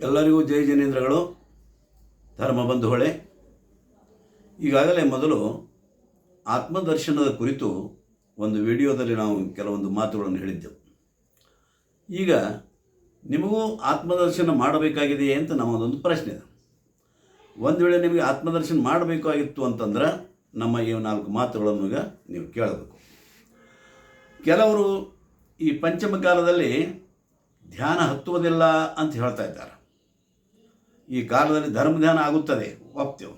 ಎಲ್ಲರಿಗೂ ಜೈ ಜನೇಂದ್ರಗಳು. ಧರ್ಮ ಬಂಧುಗಳೇ, ಈಗಾಗಲೇ ಮೊದಲು ಆತ್ಮದರ್ಶನದ ಕುರಿತು ಒಂದು ವಿಡಿಯೋದಲ್ಲಿ ನಾವು ಕೆಲವೊಂದು ಮಾತುಗಳನ್ನು ಹೇಳಿದ್ದೆವು. ಈಗ ನಿಮಗೂ ಆತ್ಮದರ್ಶನ ಮಾಡಬೇಕಾಗಿದೆಯೇ ಅಂತ ನಮ್ಮದೊಂದು ಪ್ರಶ್ನೆ ಇದೆ. ಒಂದು ವೇಳೆ ನಿಮಗೆ ಆತ್ಮದರ್ಶನ ಮಾಡಬೇಕಾಗಿತ್ತು ಅಂತಂದ್ರೆ ನಮ್ಮ ಈ ನಾಲ್ಕು ಮಾತುಗಳನ್ನು ಈಗ ನೀವು ಕೇಳಬೇಕು. ಕೆಲವರು ಈ ಪಂಚಮ ಕಾಲದಲ್ಲಿ ಧ್ಯಾನ ಹತ್ತುವುದಿಲ್ಲ ಅಂತ ಹೇಳ್ತಾ ಇದ್ದಾರೆ. ಈ ಕಾಲದಲ್ಲಿ ಧರ್ಮ ಧ್ಯಾನ ಆಗುತ್ತದೆ ಒಪ್ತೇವೆ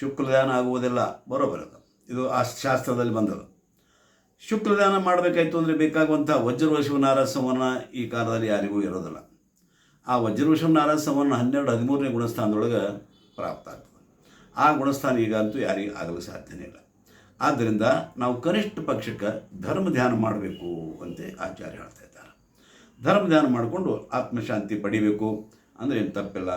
ಶುಕ್ಲ ಧ್ಯಾನ ಆಗುವುದಿಲ್ಲ ಬರೋಬರದು ಇದು ಆ ಶಾಸ್ತ್ರದಲ್ಲಿ ಬಂದದು ಶುಕ್ಲ ಧ್ಯಾನ ಮಾಡಬೇಕಾಯ್ತು ಅಂದರೆ ಬೇಕಾಗುವಂಥ ವಜ್ರವಶವ ನಾರಸವನ್ನು ಈ ಕಾಲದಲ್ಲಿ ಯಾರಿಗೂ ಇರೋದಿಲ್ಲ. ಆ ವಜ್ರವಶವ ನಾರಸವನ್ನು ಹನ್ನೆರಡು ಹದಿಮೂರನೇ ಗುಣಸ್ಥಾನದೊಳಗೆ ಪ್ರಾಪ್ತ ಆಗ್ತದೆ. ಆ ಗುಣಸ್ಥಾನ ಈಗ ಅಂತೂ ಯಾರಿಗೂ ಆಗಲು ಸಾಧ್ಯನೇ ಇಲ್ಲ. ಆದ್ದರಿಂದ ನಾವು ಕನಿಷ್ಠ ಪಕ್ಷಕ್ಕೆ ಧರ್ಮ ಧ್ಯಾನ ಮಾಡಬೇಕು ಅಂತ ಆಚಾರ್ಯ ಹೇಳ್ತಾ ಇದ್ದಾರೆ. ಧರ್ಮ ಧ್ಯಾನ ಮಾಡಿಕೊಂಡು ಆತ್ಮಶಾಂತಿ ಪಡಿಬೇಕು ಅಂದರೆ ಏನು ತಪ್ಪಿಲ್ಲ.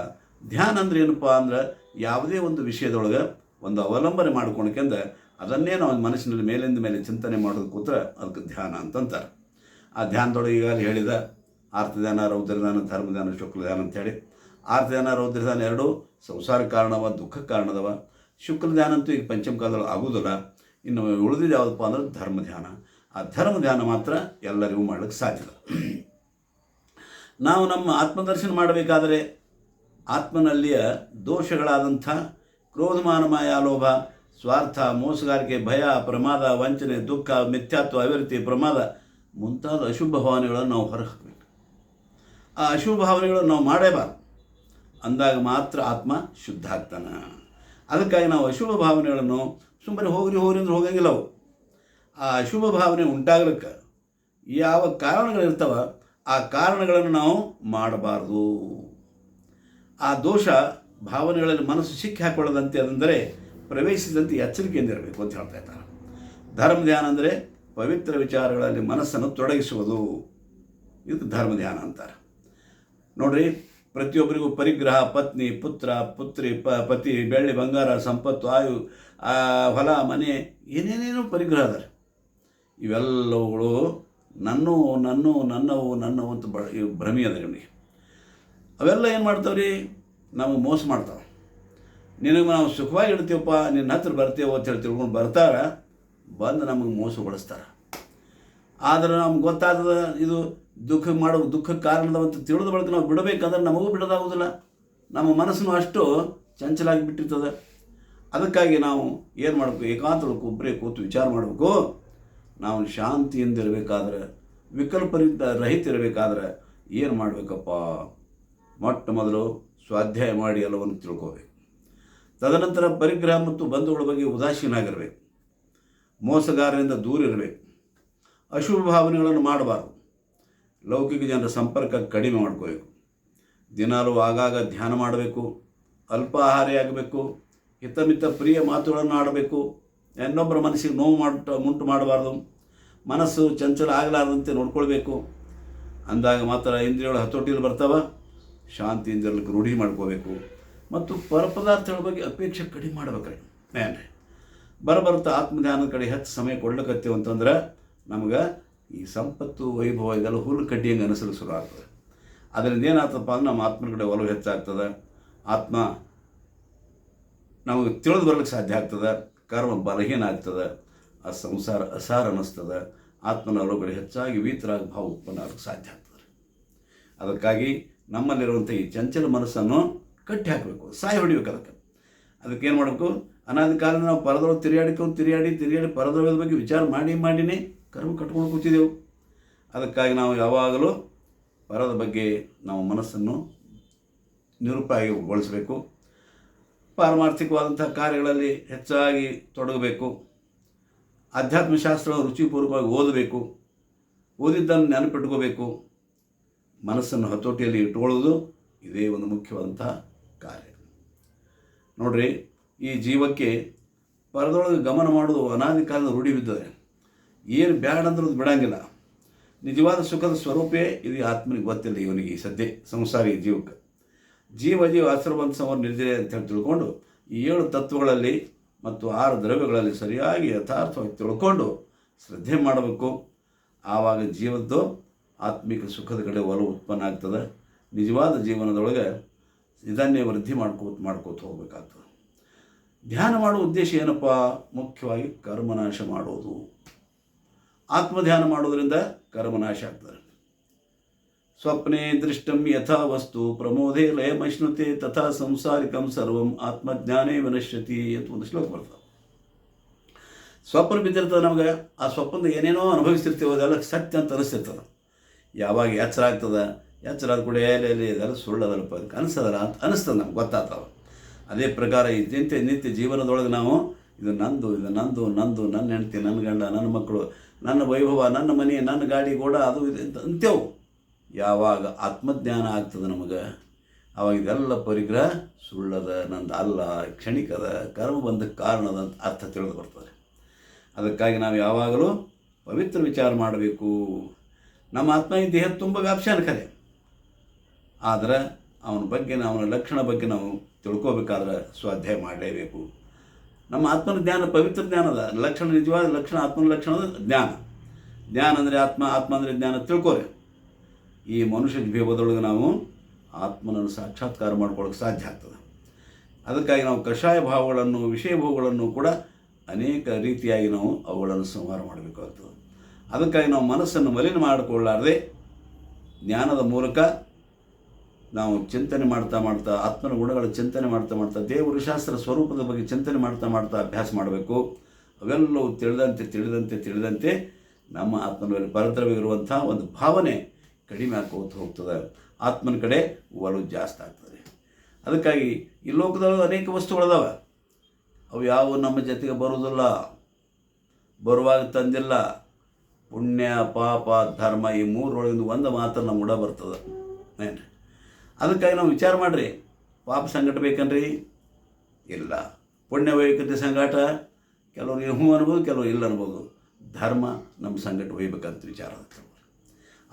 ಧ್ಯಾನ ಅಂದ್ರೆ ಏನಪ್ಪ ಅಂದ್ರೆ ಯಾವುದೇ ಒಂದು ವಿಷಯದೊಳಗೆ ಒಂದು ಅವಲಂಬನೆ ಮಾಡ್ಕೊಂಡ್ಕೆಂದ ಅದನ್ನೇ ನಾವು ಮನಸ್ಸಿನಲ್ಲಿ ಮೇಲಿಂದ ಮೇಲೆ ಚಿಂತನೆ ಮಾಡೋದು ಕೂತ್ರೆ ಅದಕ್ಕೆ ಧ್ಯಾನ ಅಂತಂತಾರೆ. ಆ ಧ್ಯಾನದೊಳಗೆ ಈಗಾಗಲೇ ಹೇಳಿದ ಆರ್ತಧ್ಯಾನ ಧ್ಯಾನ ಧರ್ಮಧ್ಯಾನ ಶುಕ್ಲಧ್ಯಾನ ಅಂತೇಳಿ ಆರ್ತಧ್ಯಾನ ರೌದ್ರದಾನ ಎರಡು ಸಂಸಾರ ಕಾರಣವ, ದುಃಖ ಕಾರಣದವ. ಶುಕ್ಲ ಧ್ಯಾನ ಅಂತೂ ಈಗ ಪಂಚಮ ಕಾಲದೊಳಗೆ ಆಗುವುದಿಲ್ಲ ಇನ್ನು ಉಳಿದಿದ್ದು ಯಾವುದಪ್ಪ ಅಂದ್ರೆ ಧರ್ಮ ಧ್ಯಾನ. ಆ ಧರ್ಮ ಧ್ಯಾನ ಮಾತ್ರ ಎಲ್ಲರಿಗೂ ಮಾಡಲಿಕ್ಕೆ ಸಾಧ್ಯ. ನಾವು ನಮ್ಮ ಆತ್ಮದರ್ಶನ ಮಾಡಬೇಕಾದರೆ ಆತ್ಮನಲ್ಲಿಯ ದೋಷಗಳಾದಂಥ ಕ್ರೋಧಮಾನ ಮಾಯ ಲೋಭ, ಸ್ವಾರ್ಥ, ಮೋಸಗಾರಿಕೆ, ಭಯ, ಪ್ರಮಾದ, ವಂಚನೆ, ದುಃಖ, ಮಿಥ್ಯಾತ್ವ ಅವಿರತಿ ಪ್ರಮಾದ ಮುಂತಾದ ಅಶುಭ ಭಾವನೆಗಳನ್ನು ನಾವು ಹೊರಹಾಕಬೇಕು. ಆ ಅಶುಭ ಭಾವನೆಗಳನ್ನು ನಾವು ಮಾಡೇಬಾರ್ದು ಅಂದಾಗ ಮಾತ್ರ ಆತ್ಮ ಶುದ್ಧ ಆಗ್ತಾನೆ. ಅದಕ್ಕಾಗಿ ನಾವು ಅಶುಭ ಭಾವನೆಗಳನ್ನು ಸುಮ್ಮನೆ ಹೋಗ್ರಿ ಹೋಗ್ರಿ ಅಂದ್ರೆ ಹೋಗಂಗಿಲ್ಲ ಅವು. ಆ ಅಶುಭ ಭಾವನೆ ಉಂಟಾಗಲಿಕ್ಕೆ ಯಾವ ಕಾರಣಗಳಿರ್ತಾವ ಆ ಕಾರಣಗಳನ್ನು ನಾವು ಮಾಡಬಾರ್ದು. ಆ ದೋಷ ಭಾವನೆಗಳಲ್ಲಿ ಮನಸ್ಸು ಸಿಕ್ಕಿ ಹಾಕೊಳ್ಳದಂತೆ ಅಂದರೆ ಪ್ರವೇಶಿಸಿದಂತೆ ಎಚ್ಚರಿಕೆಯಿಂದ ಇರಬೇಕು ಅಂತ ಹೇಳ್ತಾ ಇದ್ದಾರೆ. ಧರ್ಮ ಧ್ಯಾನ ಅಂದರೆ ಪವಿತ್ರ ವಿಚಾರಗಳಲ್ಲಿ ಮನಸ್ಸನ್ನು ತೊಡಗಿಸುವುದು. ಇದು ಧರ್ಮ ಧ್ಯಾನ ಅಂತಾರೆ. ನೋಡ್ರಿ, ಪ್ರತಿಯೊಬ್ಬರಿಗೂ ಪರಿಗ್ರಹ, ಪತ್ನಿ, ಪುತ್ರ, ಪುತ್ರಿ, ಪ, ಪತಿ, ಬೆಳ್ಳಿ, ಬಂಗಾರ, ಸಂಪತ್ತು, ಆಯು ಹೊಲ, ಮನೆ, ಏನೇನೇನೋ ಪರಿಗ್ರಹ ಅದಾರೆ ಇವೆಲ್ಲವುಗಳು ನನ್ನೂ ನನ್ನೂ, ನನ್ನವು ನನ್ನವು ಅಂತ ಭ್ರಮೆ ಅದ ನಿಮಗೆ. ಅವೆಲ್ಲ ಏನು ಮಾಡ್ತಾವ್ರಿ? ನಮಗೆ ಮೋಸ ಮಾಡ್ತಾವೆ. ನಿನಗೆ ನಾವು ಸುಖವಾಗಿ ಇಡ್ತೀವಪ್ಪ ನಿನ್ನ ಹತ್ರ ಬರ್ತೀವೋ ಅಂತ ಹೇಳಿ ತಿಳ್ಕೊಂಡು ಬರ್ತಾರ, ಬಂದು ನಮಗೆ ಮೋಸಗೊಳಿಸ್ತಾರೆ. ಆದರೆ ನಮ್ಗೆ ಗೊತ್ತಾದ ಇದು ದುಃಖ ಮಾಡೋ, ದುಃಖ ಕಾರಣದವಂತ ತಿಳಿದ ಬಳಿಕ ನಾವು ಬಿಡಬೇಕಂದ್ರೆ ನಮಗೂ ಬಿಡೋದಾಗೋದಿಲ್ಲ. ನಮ್ಮ ಮನಸ್ಸನ್ನು ಅಷ್ಟು ಚಂಚಲಾಗಿ ಬಿಟ್ಟಿರ್ತದೆ. ಅದಕ್ಕಾಗಿ ನಾವು ಏನು ಮಾಡಬೇಕು? ಏಕಾಂತಕ್ಕೆ ಒಬ್ಬರೇ ಕೂತು ವಿಚಾರ ಮಾಡಬೇಕು. ನಾವು ಶಾಂತಿಯಿಂದ ಇರಬೇಕಾದ್ರೆ, ವಿಕಲ್ಪರಿಂದ ರಹಿತ ಇರಬೇಕಾದ್ರೆ ಏನು ಮಾಡಬೇಕಪ್ಪ? ಮೊಟ್ಟ ಮೊದಲು ಸ್ವಾಧ್ಯಾಯ ಮಾಡಿ ಎಲ್ಲವನ್ನು ತಿಳ್ಕೋಬೇಕು. ತದನಂತರ ಪರಿಗ್ರಹ ಮತ್ತು ಬಂಧುಗಳ ಬಗ್ಗೆ ಉದಾಸೀನಾಗಿರಬೇಕು. ಮೋಸಗಾರರಿಂದ ದೂರ ಇರಬೇಕು. ಅಶುಭ ಭಾವನೆಗಳನ್ನು ಮಾಡಬಾರ್ದು. ಲೌಕಿಕ ಜನರ ಸಂಪರ್ಕ ಕಡಿಮೆ ಮಾಡ್ಕೋಬೇಕು. ದಿನಾಲು ಆಗಾಗ ಧ್ಯಾನ ಮಾಡಬೇಕು. ಅಲ್ಪಾಹಾರಿಯಾಗಬೇಕು ಹಿತಮಿತ ಪ್ರಿಯ ಮಾತುಗಳನ್ನು ಆಡಬೇಕು. ಇನ್ನೊಬ್ಬರ ಮನಸ್ಸಿಗೆ ನೋವು ಮಾಡ ಮುಂಟು ಮಾಡಬಾರ್ದು. ಮನಸ್ಸು ಚಂಚಲ ಆಗಲಾರದಂತೆ ನೋಡ್ಕೊಳ್ಬೇಕು. ಅಂದಾಗ ಮಾತ್ರ ಇಂದ್ರಿಯಗಳು ಹತೋಟಿಯಲ್ಲಿ ಬರ್ತಾವ. ಶಾಂತಿಯಿಂದ ರೂಢಿ ಮಾಡ್ಕೋಬೇಕು. ಮತ್ತು ಪರಪದಾರ್ಥಗಳ ಬಗ್ಗೆ ಅಪೇಕ್ಷೆ ಕಡಿಮೆ ಮಾಡ್ಬೇಕ್ರಿ. ಮೇನ್ ಬರುತ್ತಾ ಆತ್ಮಜ್ಞಾನದ ಕಡೆ ಹೆಚ್ಚು ಸಮಯ ಕೊಡ್ಲಿಕ್ಕತ್ತೀವಿ ಅಂತಂದ್ರೆ ನಮಗೆ ಈ ಸಂಪತ್ತು ವೈಭವ ಇದೆಲ್ಲ ಹುಲ್ಲು ಕಡ್ಡಿ ಅನಿಸಲು ಶುರು ಆಗ್ತದೆ. ಅದರಿಂದ ಏನಾಗ್ತದಪ್ಪ ಅಂದ್ರೆ ನಮ್ಮ ಆತ್ಮನ ಕಡೆ ಒಲವು ಹೆಚ್ಚಾಗ್ತದೆ. ಆತ್ಮ ನಮಗೆ ತಿಳಿದು ಬರ್ಲಿಕ್ಕೆ ಸಾಧ್ಯ ಆಗ್ತದೆ. ಕರ್ಮ ಬಲಹೀನ ಆಗ್ತದೆ. ಆ ಸಂಸಾರ ಅಸಾರ ಅನ್ನಿಸ್ತದೆ ಆತ್ಮನ ಕಡೆ ಹೆಚ್ಚಾಗಿ ವೀತರಾಗ ಭಾವ ಉತ್ಪನ್ನ ಆಗಕ್ಕೆ ಸಾಧ್ಯ ಆಗ್ತದೆ. ಅದಕ್ಕಾಗಿ ನಮ್ಮಲ್ಲಿರುವಂಥ ಈ ಚಂಚಲ ಮನಸ್ಸನ್ನು ಕಟ್ಟಿ ಹಾಕಬೇಕು ಸಾಯ ಹೊಡಿಬೇಕು ಅದಕ್ಕೆ. ಅದಕ್ಕೆ ಏನು ಮಾಡಬೇಕು? ಅನಾದ ಕಾಲ ನಾವು ಪರದೊಳಗೆ ತಿರುಗಾಡಿಕೊಂಡು ತಿರುಗಾಡಿ ತಿರುಗಾಡಿ ಪರದೊಳದ ಬಗ್ಗೆ ವಿಚಾರ ಮಾಡಿ ಮಾಡಿನೇ ಕರ್ಮ ಕಟ್ಕೊಂಡು ಕೂತಿದ್ದೆವು. ಅದಕ್ಕಾಗಿ ನಾವು ಯಾವಾಗಲೂ ಪರದ ಬಗ್ಗೆ ನಾವು ಮನಸ್ಸನ್ನು ನಿರುಪಾಯಗೊಳಿಸಬೇಕು ಪಾರಮಾರ್ಥಿಕವಾದಂಥ ಕಾರ್ಯಗಳಲ್ಲಿ ಹೆಚ್ಚಾಗಿ ತೊಡಗಬೇಕು. ಆಧ್ಯಾತ್ಮಶಾಸ್ತ್ರ ರುಚಿಪೂರ್ವಕವಾಗಿ ಓದಬೇಕು. ಓದಿದ್ದನ್ನು ನೆನಪಿಟ್ಕೋಬೇಕು. ಮನಸ್ಸನ್ನು ಹತೋಟಿಯಲ್ಲಿ ಇಟ್ಕೊಳ್ಳೋದು ಇದೇ ಒಂದು ಮುಖ್ಯವಾದಂಥ ಕಾರ್ಯ. ನೋಡ್ರಿ, ಈ ಜೀವಕ್ಕೆ ಪರದೊಳಗೆ ಗಮನ ಮಾಡೋದು ಅನಾದಿ ಕಾಲದ ರೂಢಿ ಬಿದ್ದದೆ. ಏನು ಬ್ಯಾಡ ಅಂದ್ರೆ ಅದು ಬಿಡಂಗಿಲ್ಲ. ನಿಜವಾದ ಸುಖದ ಸ್ವರೂಪೇ ಇದು ಆತ್ಮನಿಗೆ ಗೊತ್ತಿಲ್ಲ ಇವನಿಗೆ ಈ ಸದ್ಯ ಸಂಸಾರಿ ಜೀವಕ್ಕೆ. ಜೀವ ಜೀವ ಆಶ್ರಮಂತ ಸಂವರ್ ನಿರ್ಜಯ ಅಂತ ಹೇಳಿ ತಿಳ್ಕೊಂಡು ಈ ಏಳು ತತ್ವಗಳಲ್ಲಿ ಮತ್ತು ಆರು ದ್ರವ್ಯಗಳಲ್ಲಿ ಸರಿಯಾಗಿ ಯಥಾರ್ಥವಾಗಿ ತಿಳ್ಕೊಂಡು ಶ್ರದ್ಧೆ ಮಾಡಬೇಕು. ಆವಾಗ ಜೀವದ್ದು ಆತ್ಮಿಕ ಸುಖದ ಕಡೆ ಒಲವು ಉತ್ಪನ್ನ ಆಗ್ತದೆ. ನಿಜವಾದ ಜೀವನದೊಳಗೆ ಇದನ್ನೇ ವೃದ್ಧಿ ಮಾಡ್ಕೋತ ಮಾಡ್ಕೋತ ಹೋಗ್ಬೇಕಾಗ್ತದೆ. ಧ್ಯಾನ ಮಾಡುವ ಉದ್ದೇಶ ಏನಪ್ಪ? ಮುಖ್ಯವಾಗಿ ಕರ್ಮನಾಶ ಮಾಡೋದು. ಆತ್ಮಧ್ಯಾನ ಮಾಡೋದರಿಂದ ಕರ್ಮನಾಶ ಆಗ್ತದೆ. ಸ್ವಪ್ನೆ ದೃಷ್ಟಂ ಯಥಾ ವಸ್ತು ಪ್ರಮೋದೇ ಲಯಮಶ್ನುತೆ ತಥಾ ಸಂಸಾರಿಕಂ ಸರ್ವಂ ಆತ್ಮಜ್ಞಾನೇ ವಿನಶ್ಯತಿ ಅಂತ ಒಂದು ಶ್ಲೋಕ ಬರ್ತದೆ. ಸ್ವಪ್ನ ಬಿದ್ದಿರ್ತದೆ ನಮಗೆ. ಆ ಸ್ವಪ್ನದ ಏನೇನೋ ಅನುಭವಿಸ್ತಿರ್ತೀವಿ ಅದೆಲ್ಲ ಸತ್ಯ ಅಂತ ಅನಿಸ್ತಿರ್ತದೆ. ಯಾವಾಗ ಎಚ್ಚರ ಆಗ್ತದೆ? ಎಚ್ಚರ ಆದ ಕೂಡ ಎಲ್ಲಿ ಇದೆಲ್ಲ ಸುಳ್ಳದಲ್ಲಪ್ಪ ಅದಕ್ಕೆ ಅನಿಸ್ತದಲ್ಲ ಅಂತ ಅನಿಸ್ತದೆ ನಮ್ಗೆ ಗೊತ್ತಾಗ್ತಾವೆ ಅದೇ. ಪ್ರಕಾರ ಈ ನಿತ್ಯ ನಿತ್ಯ ಜೀವನದೊಳಗೆ ನಾವು ಇದು ನಂದು ಇದು ನಂದು ನಂದು, ನನ್ನ ಹೆಂಡತಿ, ನನ್ನ ಗಂಡ, ನನ್ನ ಮಕ್ಕಳು, ನನ್ನ ವೈಭವ, ನನ್ನ ಮನೆ, ನನ್ನ ಗಾಡಿ ಕೂಡ ಅದು, ಇದು ಅಂತ ಅಂತೇವು ಯಾವಾಗ ಆತ್ಮಜ್ಞಾನ ಆಗ್ತದೆ ನಮಗೆ, ಅವಾಗ ಇದೆಲ್ಲ ಪರಿಗ್ರಹ ಸುಳ್ಳದ, ನಂದು ಅಲ್ಲ, ಕ್ಷಣಿಕದ, ಕರ್ಮ ಬಂದ ಕಾರಣದ ಅಂತ ಅರ್ಥ ತಿಳಿದು ಬರ್ತದೆ. ಅದಕ್ಕಾಗಿ ನಾವು ಯಾವಾಗಲೂ ಪವಿತ್ರ ವಿಚಾರ ಮಾಡಬೇಕು. ನಮ್ಮ ಆತ್ಮ ಈ ದೇಹ ತುಂಬ ವ್ಯಾಪ್ಸ್ಯಾನ ಕರೆ ಆದರೆ ಅವನ ಬಗ್ಗೆ ನಾವು, ಅವನ ಲಕ್ಷಣ ಬಗ್ಗೆ ನಾವು ತಿಳ್ಕೋಬೇಕಾದ್ರೆ ಸ್ವಾಧ್ಯಾಯ ಮಾಡಲೇಬೇಕು. ನಮ್ಮ ಆತ್ಮನ ಜ್ಞಾನ ಪವಿತ್ರ ಜ್ಞಾನದ ಲಕ್ಷಣ ನಿಜವಾದ ಲಕ್ಷಣ, ಆತ್ಮನ ಲಕ್ಷಣದ ಜ್ಞಾನ. ಜ್ಞಾನ ಅಂದರೆ ಆತ್ಮ ಆತ್ಮ ಅಂದರೆ ಜ್ಞಾನ ತಿಳ್ಕೊರೆ. ಈ ಮನುಷ್ಯ ಜೀವದೊಳಗೆ ನಾವು ಆತ್ಮನನ್ನು ಸಾಕ್ಷಾತ್ಕಾರ ಮಾಡ್ಕೊಳ್ಳೋಕೆ ಸಾಧ್ಯ ಆಗ್ತದೆ. ಅದಕ್ಕಾಗಿ ನಾವು ಕಷಾಯ ಭಾವಗಳನ್ನು, ವಿಷಯ ಭಾವಗಳನ್ನು ಕೂಡ ಅನೇಕ ರೀತಿಯಾಗಿ ನಾವು ಅವುಗಳನ್ನು ಸಂಹಾರ ಮಾಡಬೇಕಾಗ್ತದೆ. ಅದಕ್ಕಾಗಿ ನಾವು ಮನಸ್ಸನ್ನು ಮಲಿನ ಮಾಡಿಕೊಳ್ಳಾರದೆ ಜ್ಞಾನದ ಮೂಲಕ ನಾವು ಚಿಂತನೆ ಮಾಡ್ತಾ ಮಾಡ್ತಾ, ಆತ್ಮನ ಗುಣಗಳ ಚಿಂತನೆ ಮಾಡ್ತಾ ಮಾಡ್ತಾ, ದೇವರು ಶಾಸ್ತ್ರ ಸ್ವರೂಪದ ಬಗ್ಗೆ ಚಿಂತನೆ ಮಾಡ್ತಾ ಮಾಡ್ತಾ ಅಭ್ಯಾಸ ಮಾಡಬೇಕು. ಅವೆಲ್ಲವೂ ತಿಳಿದಂತೆ ತಿಳಿದಂತೆ ತಿಳಿದಂತೆ ನಮ್ಮ ಆತ್ಮನಲ್ಲಿ ಪರದ್ರವಿರುವಂಥ ಒಂದು ಭಾವನೆ ಕಡಿಮೆ ಆಕೋತ ಹೋಗ್ತದೆ. ಆತ್ಮನ ಕಡೆ ಒಲವು ಜಾಸ್ತಿ ಆಗ್ತದೆ. ಅದಕ್ಕಾಗಿ ಈ ಲೋಕದೊಳಗೆ ಅನೇಕ ವಸ್ತುಗಳದಾವೆ ಅವು ಯಾವ ನಮ್ಮ ಜೊತೆಗೆ ಬರುವುದಿಲ್ಲ, ಬರುವಾಗ ತಂದಿಲ್ಲ ಪುಣ್ಯ, ಪಾಪ, ಧರ್ಮ ಈ ಮೂರೊಳಗಿಂದ ಒಂದು ಮಾತ್ರ ನಮ್ಮ ಉಡ ಬರ್ತದೆ. ಏನು ಅದಕ್ಕಾಗಿ ನಾವು ವಿಚಾರ ಮಾಡಿರಿ. ಪಾಪ ಸಂಕಟ ಬೇಕನ್ರಿ? ಇಲ್ಲ. ಪುಣ್ಯ ವೈಕತೆ ಸಂಗಾಟ, ಕೆಲವರು ಹ್ಞೂ ಅನ್ಬೋದು, ಕೆಲವ್ರು ಇಲ್ಲ ಅನ್ಬೋದು. ಧರ್ಮ ನಮ್ಮ ಸಂಕಟ ಒಯ್ಬೇಕಂತ ವಿಚಾರ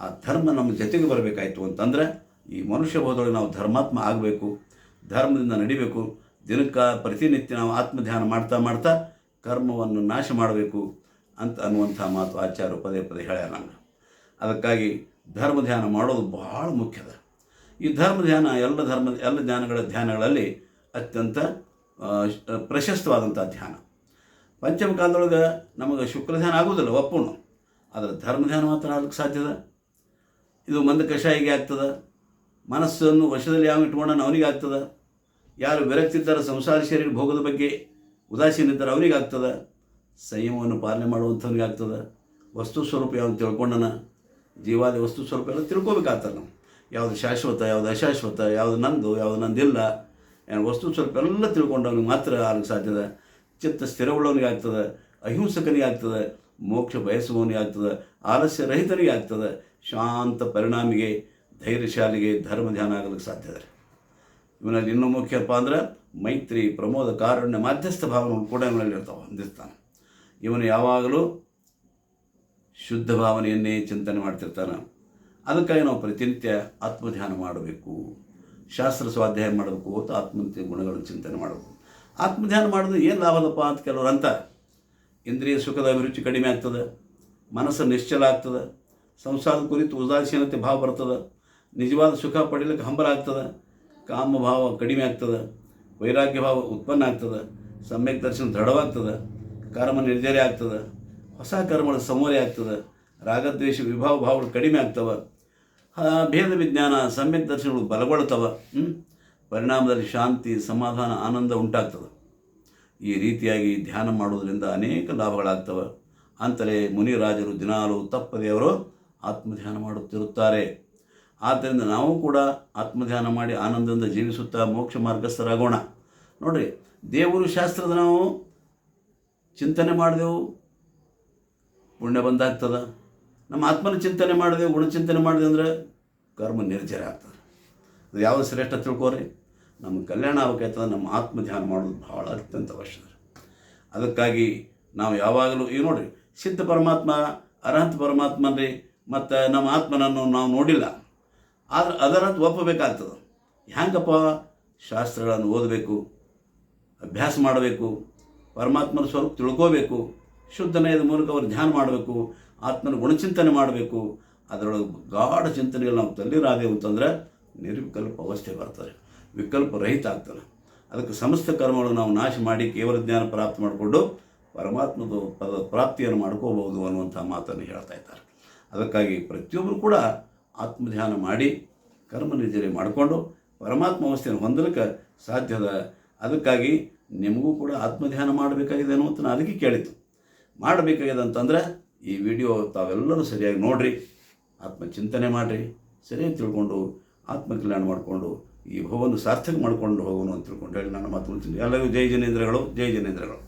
ಆ ಧರ್ಮ ನಮ್ಮ ಜೊತೆಗೆ ಬರಬೇಕಾಯ್ತು ಅಂತಂದ್ರೆ ಈ ಮನುಷ್ಯ ಹೋದೊಳಗೆ ನಾವು ಧರ್ಮಾತ್ಮ ಆಗಬೇಕು, ಧರ್ಮದಿಂದ ನಡಿಬೇಕು, ದಿನಕ್ಕೆ ಪ್ರತಿನಿತ್ಯ ನಾವು ಆತ್ಮಧ್ಯಾನ ಮಾಡ್ತಾ ಮಾಡ್ತಾ ಕರ್ಮವನ್ನು ನಾಶ ಮಾಡಬೇಕು ಅಂತ ಅನ್ನುವಂಥ ಮಾತು ಆಚಾರ್ಯ ಪದೇ ಪದೇ ಹೇಳ್ಯಾರ ನಮ್ಗೆ ಅದಕ್ಕಾಗಿ ಧರ್ಮ ಧ್ಯಾನ ಮಾಡೋದು ಬಹಳ ಮುಖ್ಯದ ಈ ಧರ್ಮ ಧ್ಯಾನ, ಎಲ್ಲ ಧರ್ಮ, ಎಲ್ಲ ಧ್ಯಾನಗಳ ಧ್ಯಾನಗಳಲ್ಲಿ ಅತ್ಯಂತ ಪ್ರಶಸ್ತವಾದಂಥ ಧ್ಯಾನ. ಪಂಚಮ ಕಾಲದೊಳಗೆ ನಮಗೆ ಶುಕ್ರ ಧ್ಯಾನ ಆಗೋದಿಲ್ಲ ಒಪ್ಪುಣ ಆದರೆ ಧರ್ಮ ಧ್ಯಾನ ಮಾತ್ರ ಆಗಲಿಕ್ಕೆ ಸಾಧ್ಯದ ಇದು ಮಂದ ಕಷಾಯಿಗೆ ಆಗ್ತದೆ. ಮನಸ್ಸನ್ನು ವಶದಲ್ಲಿ ಯಾವ ಇಟ್ಕೊಂಡಾನ ಅವನಿಗೆ ಆಗ್ತದೆ. ಯಾರು ವಿರಕ್ತಿದ್ದಾರೆ ಸಂಸಾರ ಶರೀರ ಭೋಗದ ಬಗ್ಗೆ ಉದಾಸೀನಿದ್ದಾರೆ ಅವನಿಗೆ ಆಗ್ತದೆ. ಸಂಯಮವನ್ನು ಪಾಲನೆ ಮಾಡುವಂಥವ್ನಿಗೆ ಆಗ್ತದೆ ವಸ್ತು ಸ್ವರೂಪ ಯಾವ್ದು ತಿಳ್ಕೊಂಡನ? ಜೀವಾದಿ ವಸ್ತು ಸ್ವರೂಪ ಎಲ್ಲ ತಿಳ್ಕೊಬೇಕಾಗ್ತದೆ ನಾವು ಯಾವುದು ಶಾಶ್ವತ, ಯಾವುದು ಅಶಾಶ್ವತ, ಯಾವುದು ನಂದು, ಯಾವುದು ನಂದಿಲ್ಲ. ಏನು ವಸ್ತು ಸ್ವರೂಪ ಎಲ್ಲ ತಿಳ್ಕೊಂಡವನಿಗೆ ಮಾತ್ರ ಆಗಲಿಕ್ಕೆ ಸಾಧ್ಯದ ಚಿತ್ತ ಸ್ಥಿರವುಳ್ಳವನಿಗೆ ಆಗ್ತದೆ ಅಹಿಂಸಕನಿಗೆ ಆಗ್ತದೆ ಮೋಕ್ಷ ಬಯಸುವವನಿಗೆ ಆಗ್ತದೆ ಆಲಸ್ಯ ರಹಿತನಿಗೆ ಆಗ್ತದೆ ಶಾಂತ ಪರಿಣಾಮಿಗೆ, ಧೈರ್ಯಶಾಲಿಗೆ ಧರ್ಮ ಧ್ಯಾನ ಆಗಲಿಕ್ಕೆ ಸಾಧ್ಯದ ಇವನಲ್ಲಿ ಇನ್ನೂ ಮುಖ್ಯಪ್ಪ ಅಂದ್ರೆ ಮೈತ್ರಿ ಪ್ರಮೋದ ಕಾರುಣ್ಯ ಮಾಧ್ಯಸ್ಥ ಭಾವನೆ ಕೂಡ ಇವನಲ್ಲಿ ಇರ್ತಾವೆ, ಹೊಂದಿರ್ತಾನೆ. ಇವನು ಯಾವಾಗಲೂ ಶುದ್ಧ ಭಾವನೆಯನ್ನೇ ಚಿಂತನೆ ಮಾಡ್ತಿರ್ತಾನೆ. ಅದಕ್ಕಾಗಿ ನಾವು ಪ್ರತಿನಿತ್ಯ ಆತ್ಮಧ್ಯಾನ ಮಾಡಬೇಕು. ಶಾಸ್ತ್ರ ಸ್ವಾಧ್ಯಾಯ ಮಾಡಬೇಕು ಅಂತ ಆತ್ಮಹತ್ಯೆ ಗುಣಗಳನ್ನು ಚಿಂತನೆ ಮಾಡಬೇಕು. ಆತ್ಮಧ್ಯಾನ ಮಾಡಿದ್ರೆ ಏನು ಲಾಭದಪ್ಪ ಅಂತ ಕೆಲವರು ಅಂತ ಇಂದ್ರಿಯ ಸುಖದ ಅಭಿರುಚಿ ಕಡಿಮೆ ಆಗ್ತದೆ, ಮನಸ್ಸು ನಿಶ್ಚಲ ಆಗ್ತದೆ, ಸಂಸಾರದ ಕುರಿತು ಉದಾಸೀನತೆ ಭಾವ ಬರ್ತದೆ, ನಿಜವಾದ ಸುಖ ಪಡೀಲಿಕ್ಕೆ ಹಂಬಲ ಆಗ್ತದೆ ಕಾಮ ಭಾವ ಕಡಿಮೆ ಆಗ್ತದೆ, ವೈರಾಗ್ಯ ಭಾವ ಉತ್ಪನ್ನ ಆಗ್ತದೆ, ಸಮ್ಯಕ್ ದರ್ಶನ ದೃಢವಾಗ್ತದೆ ಕರ್ಮ ನಿರ್ಜರಿ ಆಗ್ತದೆ, ಹೊಸ ಕರ್ಮಗಳ ಸಮೋರೆ ಆಗ್ತದೆ ರಾಗದ್ವೇಷ ವಿಭಾವ ಭಾವಗಳು ಕಡಿಮೆ ಆಗ್ತವೆ ಭೇದ ವಿಜ್ಞಾನ ಸಮ್ಯಕ್ ದರ್ಶನಗಳು ಬಲಗೊಳ್ತವೆ ಪರಿಣಾಮದಲ್ಲಿ ಶಾಂತಿ, ಸಮಾಧಾನ, ಆನಂದ ಉಂಟಾಗ್ತದೆ. ಈ ರೀತಿಯಾಗಿ ಧ್ಯಾನ ಮಾಡೋದರಿಂದ ಅನೇಕ ಲಾಭಗಳಾಗ್ತವೆ. ಅಂತಲೇ ಮುನಿರಾಜರು ದಿನಾಲು ತಪ್ಪದೇ ಅವರು ಆತ್ಮಧ್ಯಾನ ಮಾಡುತ್ತಿರುತ್ತಾರೆ. ಆದ್ದರಿಂದ ನಾವು ಕೂಡ ಆತ್ಮಧ್ಯಾನ ಮಾಡಿ ಆನಂದದಿಂದ ಜೀವಿಸುತ್ತಾ ಮೋಕ್ಷ ಮಾರ್ಗಸ್ಥರಾಗೋಣ. ನೋಡ್ರಿ, ದೇವರು ಶಾಸ್ತ್ರದ ನಾವು ಚಿಂತನೆ ಮಾಡಿದೆವು. ಪುಣ್ಯ ಬಂದಾಗ್ತದ. ನಮ್ಮ ಆತ್ಮನ ಚಿಂತನೆ ಮಾಡಿದೆವು ಗುಣಚಿಂತನೆ ಮಾಡಿದೆ ಅಂದರೆ ಕರ್ಮ ನಿರ್ಜರ ಆಗ್ತದೆ. ಅದು ಯಾವುದು ಶ್ರೇಷ್ಠ ತಿಳ್ಕೋರಿ? ನಮ್ಮ ಕಲ್ಯಾಣ ಆಗಬೇಕಾಯ್ತದ ನಮ್ಮ ಆತ್ಮ ಧ್ಯಾನ ಮಾಡೋದು ಭಾಳ ಅತ್ಯಂತ ವರ್ಷ ಅದಕ್ಕಾಗಿ ನಾವು ಯಾವಾಗಲೂ, ಈಗ ನೋಡಿರಿ, ಸಿದ್ಧ ಪರಮಾತ್ಮ, ಅರ್ಹಂತ ಪರಮಾತ್ಮನ್ರಿ, ಮತ್ತು ನಮ್ಮ ಆತ್ಮನನ್ನು ನಾವು ನೋಡಿಲ್ಲ. ಆದ್ರೆ ಅದರಂತ ಒಪ್ಪಬೇಕಾಗ್ತದೆ. ಹ್ಯಾಂಗಪ್ಪ ಶಾಸ್ತ್ರಗಳನ್ನು ಓದಬೇಕು, ಅಭ್ಯಾಸ ಮಾಡಬೇಕು ಪರಮಾತ್ಮನ ಸ್ವರೂಪ ತಿಳ್ಕೋಬೇಕು. ಶುದ್ಧ ನಯದ ಮೂಲಕ ಅವರು ಧ್ಯಾನ ಮಾಡಬೇಕು. ಆತ್ಮನ ಗುಣಚಿಂತನೆ ಮಾಡಬೇಕು. ಅದರೊಳಗೆ ಗಾಢ ಚಿಂತನೆಗಳು ನಾವು ತಲ್ಲಿರಾದೆವು ಅಂತಂದರೆ ನಿರ್ವಿಕಲ್ಪ ಅವಸ್ಥೆ ಬರ್ತದೆ. ವಿಕಲ್ಪ ರಹಿತ ಆಗ್ತದೆ. ಅದಕ್ಕೆ ಸಮಸ್ತ ಕರ್ಮಗಳನ್ನು ನಾವು ನಾಶ ಮಾಡಿ ಕೇವಲ ಜ್ಞಾನ ಪ್ರಾಪ್ತಿ ಮಾಡಿಕೊಂಡು ಪರಮಾತ್ಮದ ಪದ ಪ್ರಾಪ್ತಿಯನ್ನು ಮಾಡ್ಕೋಬಹುದು ಅನ್ನುವಂಥ ಮಾತನ್ನು ಹೇಳ್ತಾ ಇದ್ದಾರೆ. ಅದಕ್ಕಾಗಿ ಪ್ರತಿಯೊಬ್ಬರು ಕೂಡ ಆತ್ಮಧ್ಯಾನ ಮಾಡಿ ಕರ್ಮ ನಿರ್ಜನೆ ಮಾಡಿಕೊಂಡು ಪರಮಾತ್ಮ ಅವಸ್ಥೆಯನ್ನು ಹೊಂದಲಿಕ್ಕೆ ಸಾಧ್ಯದ ಅದಕ್ಕಾಗಿ ನಿಮಗೂ ಕೂಡ ಆತ್ಮಧ್ಯಾನ ಮಾಡಬೇಕಾಗಿದೆ ಅನ್ನುವಂಥ ನಾನು ಅದಕ್ಕೆ ಕೇಳಿತು ಮಾಡಬೇಕಾಗಿದೆ ಅಂತಂದ್ರೆ ಈ ವಿಡಿಯೋ ತಾವೆಲ್ಲರೂ ಸರಿಯಾಗಿ ನೋಡಿರಿ, ಆತ್ಮಚಿಂತನೆ ಮಾಡಿರಿ, ಸರಿಯಾಗಿ ತಿಳ್ಕೊಂಡು ಆತ್ಮಕಲ್ಯಾಣ ಮಾಡಿಕೊಂಡು ಈ ಭವವನ್ನು ಸಾರ್ಥಕ ಮಾಡಿಕೊಂಡು ಹೋಗೋಣ ಅಂತ ತಿಳ್ಕೊಂಡು ಹೇಳಿ ನನ್ನ ಮಾತು ಎಲ್ಲರಿಗೂ ಜೈ ಜನೇಂದ್ರಗಳು ಜೈ ಜನೇಂದ್ರಗಳು.